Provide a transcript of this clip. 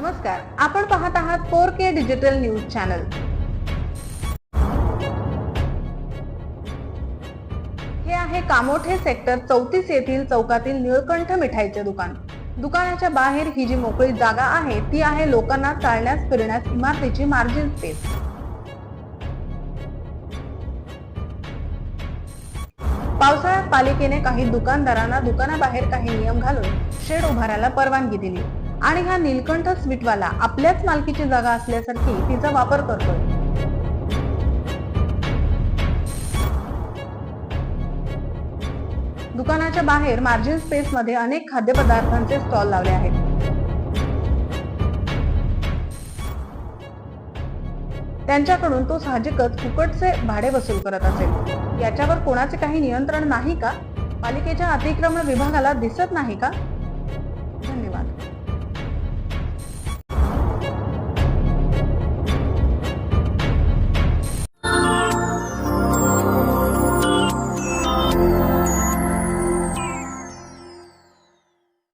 नमस्कार. आपण पाहत आहात four K digital news channel. हे आहे कामोठे सेक्टर चौतीस येथील चौकातील निळकंठ मिठाईचे दुकान. दुकानाच्या बाहेर ही जी मोकळी जागा आहे ती आहे लोकांना चालण्यास फिरण्यास इमारतीची मार्जिन स्पेस पावसाळ्यात पालिकेने काही दुकानदारांना दुकानाबाहेर काही नियम घालून शेड उभारायला परवानगी दिली. आणि हा नीलकंठ स्वीटवाला आपल्याच मालकीची जागा असल्यासारखी तिचा वापर करतोय. दुकानाच्या बाहेर मार्जिन स्पेस मध्ये अनेक खाद्यपदार्थांचे स्टॉल लावले आहेत. त्यांच्याकडून तो साहजिकच फुकटचे भाडे वसूल करत असेल. याच्यावर कोणाचे काही नियंत्रण नाही का? पालिकेच्या अतिक्रमण विभागाला दिसत नाही का? धन्यवाद.